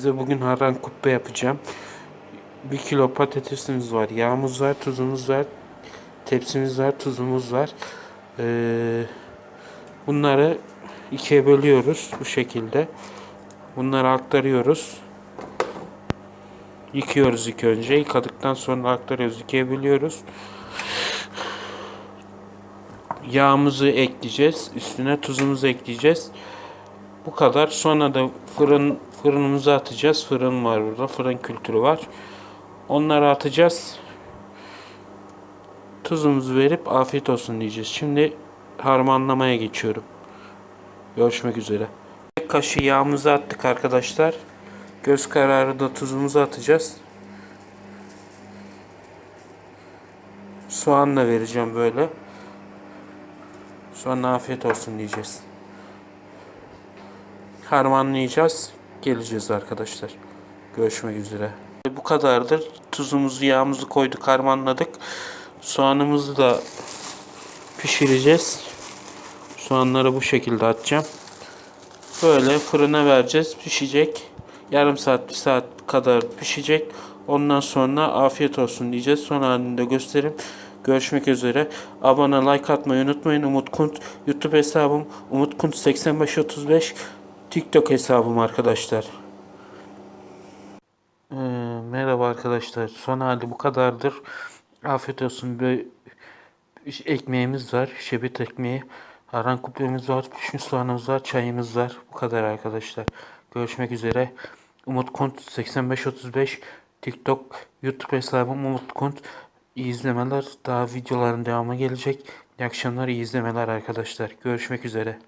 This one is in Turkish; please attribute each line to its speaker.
Speaker 1: Size bugün haran kubbe yapacağım. 1 kilo patatesimiz var, yağımız var, tuzumuz var, tepsimiz var, tuzumuz var. Ee, bunları ikiye bölüyoruz bu şekilde. Bunları aktarıyoruz. Yıkıyoruz ilk önce. Yıkadıktan sonra aktarıyoruz. ikiye bölüyoruz. Yağımızı ekleyeceğiz. Üstüne tuzumuzu ekleyeceğiz. Bu kadar. Sonra da fırın fırınımıza atacağız. Fırın var burada. Fırın kültürü var. Onları atacağız. Tuzumuzu verip afiyet olsun diyeceğiz. Şimdi harmanlamaya geçiyorum. Görüşmek üzere. Bir kaşığı yağımızı attık arkadaşlar. Göz kararı da tuzumuzu atacağız. Soğanla vereceğim böyle. Sonra afiyet olsun diyeceğiz harmanlayacağız. Geleceğiz arkadaşlar. Görüşmek üzere. Bu kadardır. Tuzumuzu, yağımızı koyduk, harmanladık. Soğanımızı da pişireceğiz. Soğanları bu şekilde atacağım. Böyle fırına vereceğiz. Pişecek. Yarım saat, bir saat kadar pişecek. Ondan sonra afiyet olsun diyeceğiz. Son halinde göstereyim. Görüşmek üzere. Abone like atmayı unutmayın. Umut Kunt YouTube hesabım Umut Kunt 8535 TikTok hesabım arkadaşlar. Ee, merhaba arkadaşlar. Son hali bu kadardır. Afiyet olsun. Bir ekmeğimiz var. Şebet ekmeği. Haran kuplemiz var. Pişmiş soğanımız var. Çayımız var. Bu kadar arkadaşlar. Görüşmek üzere. Umut Kunt 8535 TikTok YouTube hesabım Umut Kunt. İyi izlemeler. Daha videoların devamı gelecek. İyi akşamlar, iyi izlemeler arkadaşlar. Görüşmek üzere.